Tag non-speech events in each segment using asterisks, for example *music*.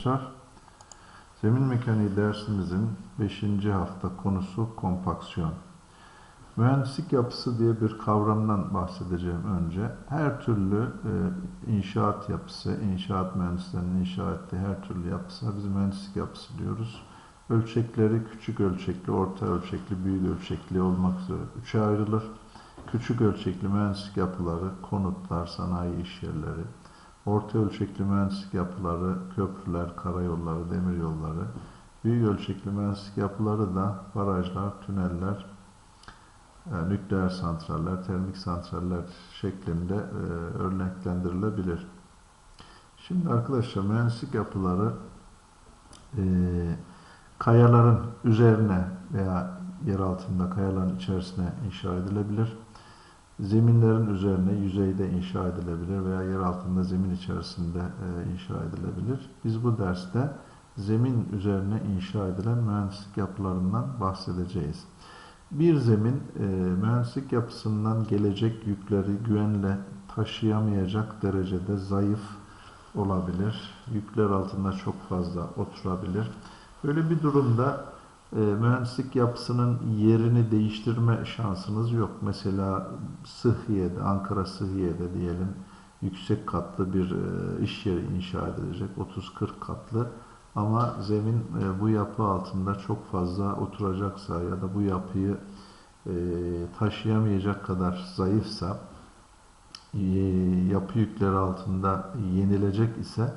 Arkadaşlar, Zemin mekaniği dersimizin 5. hafta konusu kompaksiyon. Mühendislik yapısı diye bir kavramdan bahsedeceğim önce. Her türlü e, inşaat yapısı, inşaat mühendislerinin inşa ettiği her türlü yapısına biz mühendislik yapısı diyoruz. Ölçekleri küçük ölçekli, orta ölçekli, büyük ölçekli olmak üzere üçe ayrılır. Küçük ölçekli mühendislik yapıları, konutlar, sanayi iş yerleri, orta ölçekli mühendislik yapıları, köprüler, karayolları, demiryolları, büyük ölçekli mühendislik yapıları da barajlar, tüneller, e, nükleer santraller, termik santraller şeklinde e, örneklendirilebilir. Şimdi arkadaşlar mühendislik yapıları e, kayaların üzerine veya yer altında kayaların içerisine inşa edilebilir zeminlerin üzerine yüzeyde inşa edilebilir veya yer altında zemin içerisinde e, inşa edilebilir. Biz bu derste zemin üzerine inşa edilen mühendislik yapılarından bahsedeceğiz. Bir zemin e, mühendislik yapısından gelecek yükleri güvenle taşıyamayacak derecede zayıf olabilir. Yükler altında çok fazla oturabilir. Böyle bir durumda e, mühendislik yapısının yerini değiştirme şansınız yok. Mesela Sıhhiye'de, Ankara Sıhhiye'de diyelim yüksek katlı bir e, iş yeri inşa edilecek. 30-40 katlı. Ama zemin e, bu yapı altında çok fazla oturacaksa ya da bu yapıyı e, taşıyamayacak kadar zayıfsa e, yapı yükleri altında yenilecek ise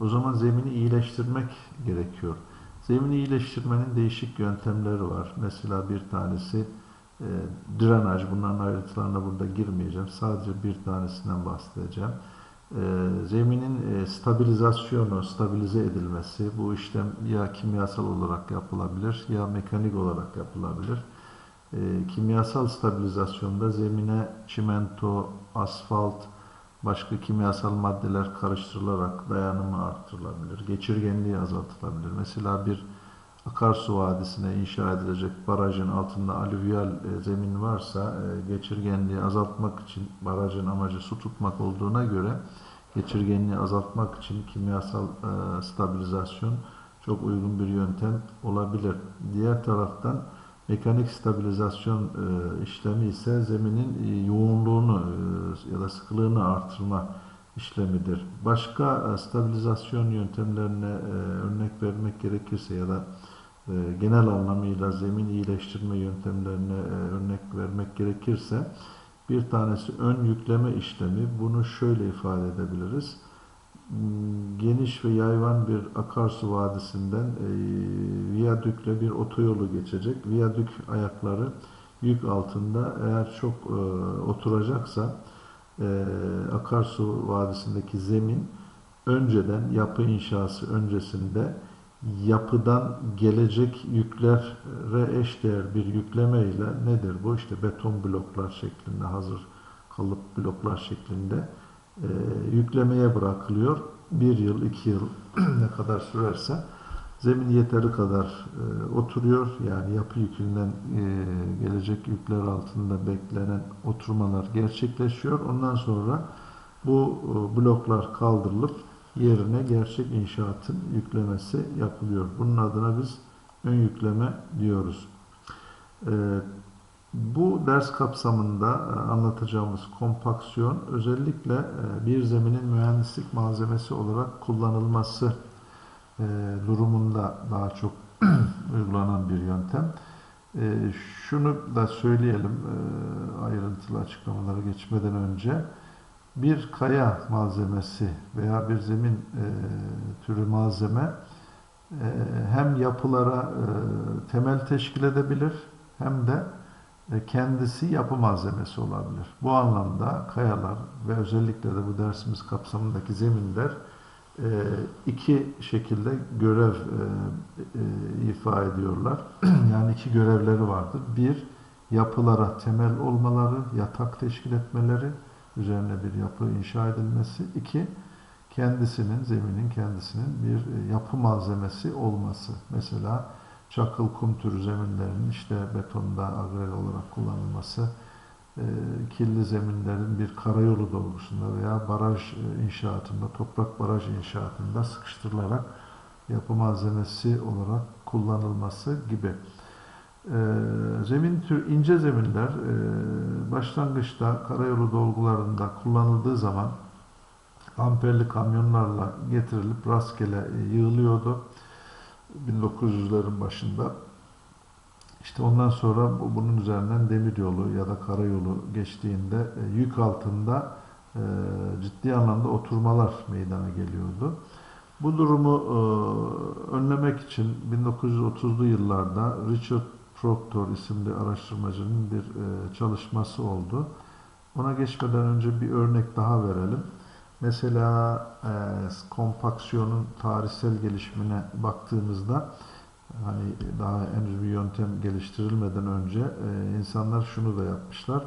o zaman zemini iyileştirmek gerekiyor. Zemini iyileştirmenin değişik yöntemleri var. Mesela bir tanesi e, drenaj. Bunların ayrıntılarına burada girmeyeceğim. Sadece bir tanesinden bahsedeceğim. E, zeminin e, stabilizasyonu, stabilize edilmesi bu işlem ya kimyasal olarak yapılabilir ya mekanik olarak yapılabilir. E, kimyasal stabilizasyonda zemine çimento, asfalt, başka kimyasal maddeler karıştırılarak dayanımı arttırılabilir, geçirgenliği azaltılabilir. Mesela bir akarsu vadisine inşa edilecek barajın altında alüvyal e, zemin varsa e, geçirgenliği azaltmak için barajın amacı su tutmak olduğuna göre geçirgenliği azaltmak için kimyasal e, stabilizasyon çok uygun bir yöntem olabilir. Diğer taraftan Mekanik stabilizasyon e, işlemi ise zeminin e, yoğunluğunu e, ya da sıkılığını artırma işlemidir. Başka stabilizasyon yöntemlerine örnek vermek gerekirse ya da genel anlamıyla zemin iyileştirme yöntemlerine örnek vermek gerekirse bir tanesi ön yükleme işlemi. Bunu şöyle ifade edebiliriz geniş ve yayvan bir akarsu vadisinden e, viyadükle bir otoyolu geçecek. Viyadük ayakları yük altında eğer çok e, oturacaksa e, akarsu vadisindeki zemin önceden yapı inşası öncesinde yapıdan gelecek yüklere eşdeğer bir yükleme ile nedir bu? İşte beton bloklar şeklinde hazır kalıp bloklar şeklinde e, yüklemeye bırakılıyor. Bir yıl, iki yıl *clears throat* ne kadar sürerse zemin yeteri kadar e, oturuyor. Yani yapı yükünden e, gelecek yükler altında beklenen oturmalar gerçekleşiyor. Ondan sonra bu e, bloklar kaldırılıp yerine gerçek inşaatın yüklemesi yapılıyor. Bunun adına biz ön yükleme diyoruz. E, bu ders kapsamında e, anlatacağımız kompaksiyon özellikle e, bir zeminin mühendislik malzemesi olarak kullanılması e, durumunda daha çok *clears throat* uygulanan bir yöntem. Şunu da söyleyelim ayrıntılı açıklamalara geçmeden önce. Bir kaya malzemesi veya bir zemin türü malzeme hem yapılara temel teşkil edebilir hem de kendisi yapı malzemesi olabilir. Bu anlamda kayalar ve özellikle de bu dersimiz kapsamındaki zeminler e, iki şekilde görev e, e, ifa ediyorlar. *clears throat* yani iki görevleri vardır. Bir, yapılara temel olmaları, yatak teşkil etmeleri, üzerine bir yapı inşa edilmesi. İki, kendisinin, zeminin kendisinin bir yapı malzemesi olması. Mesela çakıl kum türü zeminlerin işte betonda agrel olarak kullanılması, e, kirli zeminlerin bir karayolu dolgusunda veya baraj e, inşaatında, toprak baraj inşaatında sıkıştırılarak yapı malzemesi olarak kullanılması gibi. Ee, zemin tür ince zeminler e, başlangıçta karayolu dolgularında kullanıldığı zaman amperli kamyonlarla getirilip rastgele e, yığılıyordu. 1900'lerin başında. İşte ondan sonra bu- bunun üzerinden demiryolu ya da karayolu geçtiğinde e, yük altında e, ciddi anlamda oturmalar meydana geliyordu. Bu durumu e, önlemek için 1930'lu yıllarda Richard Proctor isimli araştırmacının bir çalışması oldu. Ona geçmeden önce bir örnek daha verelim. Mesela e, kompaksiyonun tarihsel gelişimine baktığımızda hani daha henüz bir yöntem geliştirilmeden önce e, insanlar şunu da yapmışlar.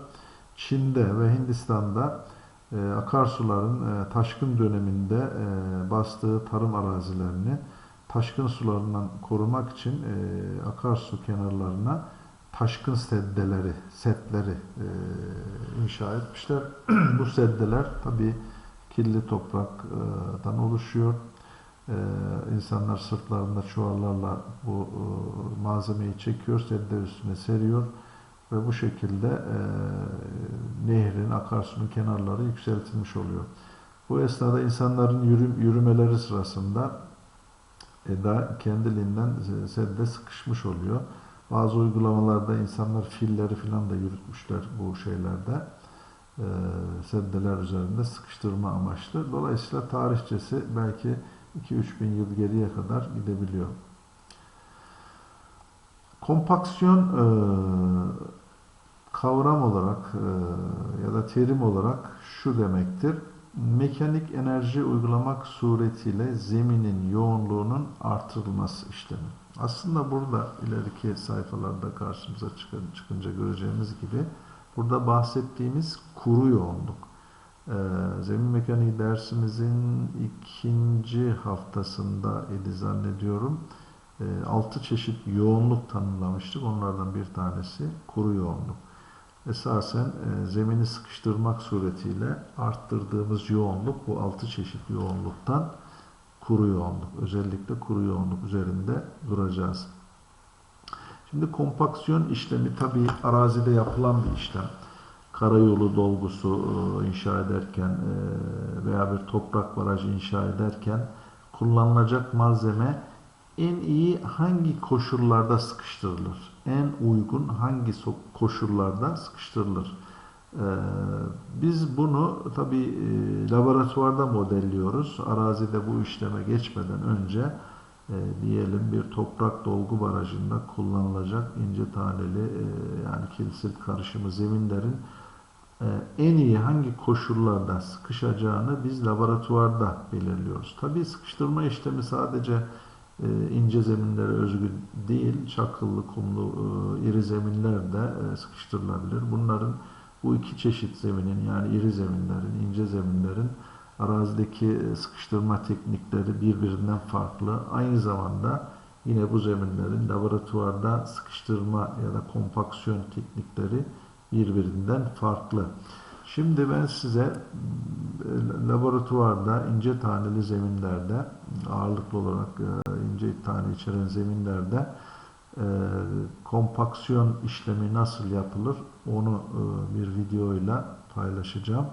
Çin'de ve Hindistan'da e, akarsuların e, taşkın döneminde e, bastığı tarım arazilerini taşkın sularından korumak için e, akarsu kenarlarına taşkın seddeleri, setleri e, inşa etmişler. *clears throat* Bu seddeler tabii kirli topraktan oluşuyor. Ee, insanlar sırtlarında çuvallarla bu e, malzemeyi çekiyor, sedde üstüne seriyor ve bu şekilde e, nehrin, akarsunun kenarları yükseltilmiş oluyor. Bu esnada insanların yürü, yürümeleri sırasında e, da kendiliğinden sedde sıkışmış oluyor. Bazı uygulamalarda insanlar filleri falan da yürütmüşler bu şeylerde e, seddeler üzerinde sıkıştırma amaçlı. Dolayısıyla tarihçesi belki 2-3 bin yıl geriye kadar gidebiliyor. Kompaksiyon e, kavram olarak e, ya da terim olarak şu demektir. Mekanik enerji uygulamak suretiyle zeminin yoğunluğunun artırılması işlemi. Aslında burada ileriki sayfalarda karşımıza çıkınca göreceğimiz gibi Burada bahsettiğimiz kuru yoğunluk. Ee, zemin mekaniği dersimizin ikinci haftasında idi zannediyorum. Ee, altı çeşit yoğunluk tanımlamıştık. Onlardan bir tanesi kuru yoğunluk. Esasen e, zemini sıkıştırmak suretiyle arttırdığımız yoğunluk bu altı çeşit yoğunluktan kuru yoğunluk. Özellikle kuru yoğunluk üzerinde duracağız. Şimdi kompaksiyon işlemi tabii arazide yapılan bir işlem. Karayolu dolgusu e, inşa ederken e, veya bir toprak barajı inşa ederken kullanılacak malzeme en iyi hangi koşullarda sıkıştırılır? En uygun hangi koşullarda sıkıştırılır? E, biz bunu tabii laboratuvarda modelliyoruz. Arazide bu işleme geçmeden önce e, diyelim bir toprak dolgu barajında kullanılacak ince taneli e, yani kilsil karışımı zeminlerin e, en iyi hangi koşullarda sıkışacağını biz laboratuvarda belirliyoruz. Tabii sıkıştırma işlemi sadece e, ince zeminlere özgü değil, çakıllı, kumlu, e, iri zeminler de e, sıkıştırılabilir. Bunların bu iki çeşit zeminin yani iri zeminlerin, ince zeminlerin arazideki e, sıkıştırma teknikleri birbirinden farklı. Aynı zamanda yine bu zeminlerin laboratuvarda sıkıştırma ya da kompaksiyon teknikleri birbirinden farklı. Şimdi ben size e, laboratuvarda ince taneli zeminlerde ağırlıklı olarak e, ince tane içeren zeminlerde kompaksiyon işlemi nasıl yapılır onu bir videoyla paylaşacağım.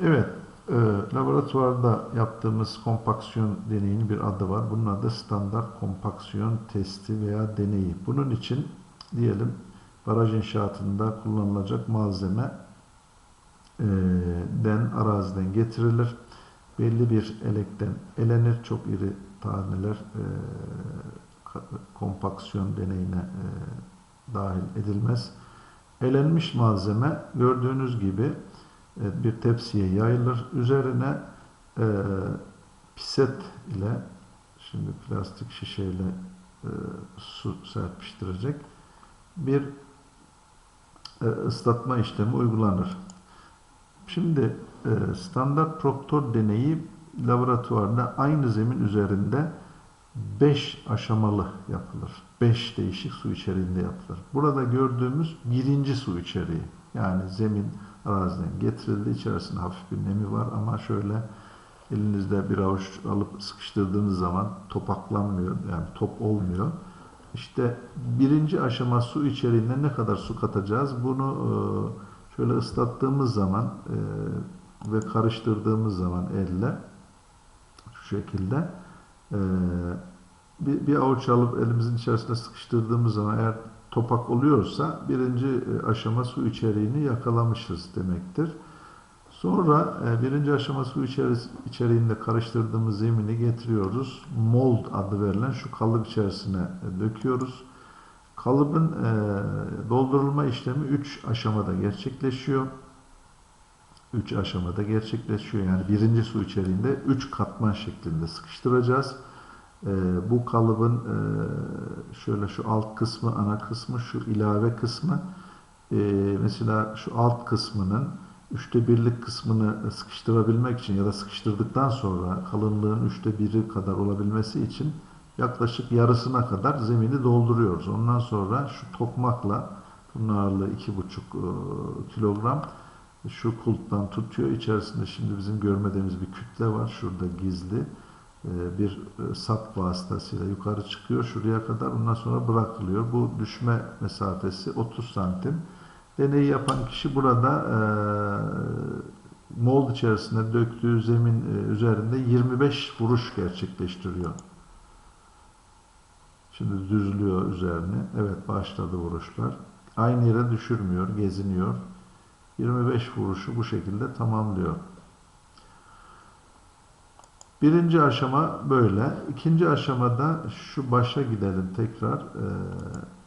Evet, e, laboratuvarda yaptığımız kompaksiyon deneyinin bir adı var. Bunun adı standart kompaksiyon testi veya deneyi. Bunun için diyelim baraj inşaatında kullanılacak malzeme e, den araziden getirilir. Belli bir elekten elenir. Çok iri taneler e, kompaksiyon deneyine e, dahil edilmez. Elenmiş malzeme gördüğünüz gibi bir tepsiye yayılır. Üzerine e, piset ile şimdi plastik şişeyle e, su serpiştirecek bir e, ıslatma işlemi uygulanır. Şimdi e, standart proktor deneyi laboratuvarda aynı zemin üzerinde 5 aşamalı yapılır. 5 değişik su içeriğinde yapılır. Burada gördüğümüz birinci su içeriği. Yani zemin araziden getirildi. İçerisinde hafif bir nemi var ama şöyle elinizde bir avuç alıp sıkıştırdığınız zaman topaklanmıyor. Yani top olmuyor. İşte birinci aşama su içeriğinde ne kadar su katacağız? Bunu e, şöyle ıslattığımız zaman e, ve karıştırdığımız zaman elle şu şekilde e, bir, bir avuç alıp elimizin içerisine sıkıştırdığımız zaman eğer topak oluyorsa birinci e, aşama su içeriğini yakalamışız demektir. Sonra e, birinci aşama su içeriğinde karıştırdığımız zemini getiriyoruz. Mold adı verilen şu kalıp içerisine e, döküyoruz. Kalıbın doldurulma işlemi 3 aşamada gerçekleşiyor. 3 aşamada gerçekleşiyor. Yani birinci su içeriğinde 3 katman şeklinde sıkıştıracağız. E, bu kalıbın e, şöyle şu alt kısmı, ana kısmı, şu ilave kısmı e, mesela şu alt kısmının üçte birlik kısmını sıkıştırabilmek için ya da sıkıştırdıktan sonra kalınlığın üçte biri kadar olabilmesi için yaklaşık yarısına kadar zemini dolduruyoruz. Ondan sonra şu tokmakla bunun ağırlığı iki buçuk e, kilogram şu kulptan tutuyor. İçerisinde şimdi bizim görmediğimiz bir kütle var. Şurada gizli bir e, sap vasıtasıyla yukarı çıkıyor. Şuraya kadar ondan sonra bırakılıyor. Bu düşme mesafesi 30 santim. Deneyi yapan kişi burada e, mold içerisinde döktüğü zemin e, üzerinde 25 vuruş gerçekleştiriyor. Şimdi düzlüyor üzerine. Evet başladı vuruşlar. Aynı yere düşürmüyor, geziniyor. 25 vuruşu bu şekilde tamamlıyor. Birinci aşama böyle. İkinci aşamada şu başa gidelim tekrar. Ee,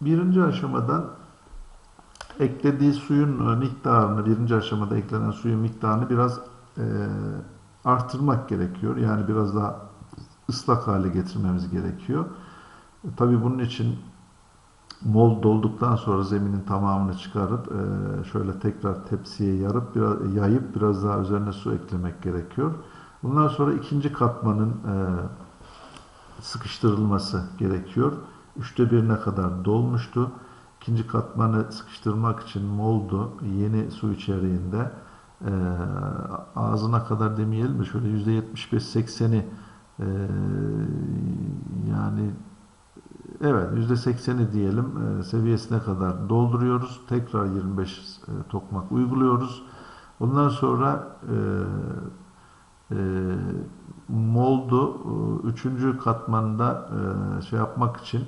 birinci aşamadan eklediği suyun e, miktarını, birinci aşamada eklenen suyun miktarını biraz e, artırmak gerekiyor. Yani biraz daha ıslak hale getirmemiz gerekiyor. Tabii bunun için mol dolduktan sonra zeminin tamamını çıkarıp e, şöyle tekrar tepsiye yarıp biraz yayıp biraz daha üzerine su eklemek gerekiyor. Bundan sonra ikinci katmanın e, sıkıştırılması gerekiyor. Üçte birine kadar dolmuştu. İkinci katmanı sıkıştırmak için moldu yeni su içeriğinde e, ağzına kadar demeyelim de şöyle yüzde 75-80'i e, yani evet yüzde 80'i diyelim e, seviyesine kadar dolduruyoruz. Tekrar 25 e, tokmak uyguluyoruz. Ondan sonra e, e, moldu e, üçüncü katmanda e, şey yapmak için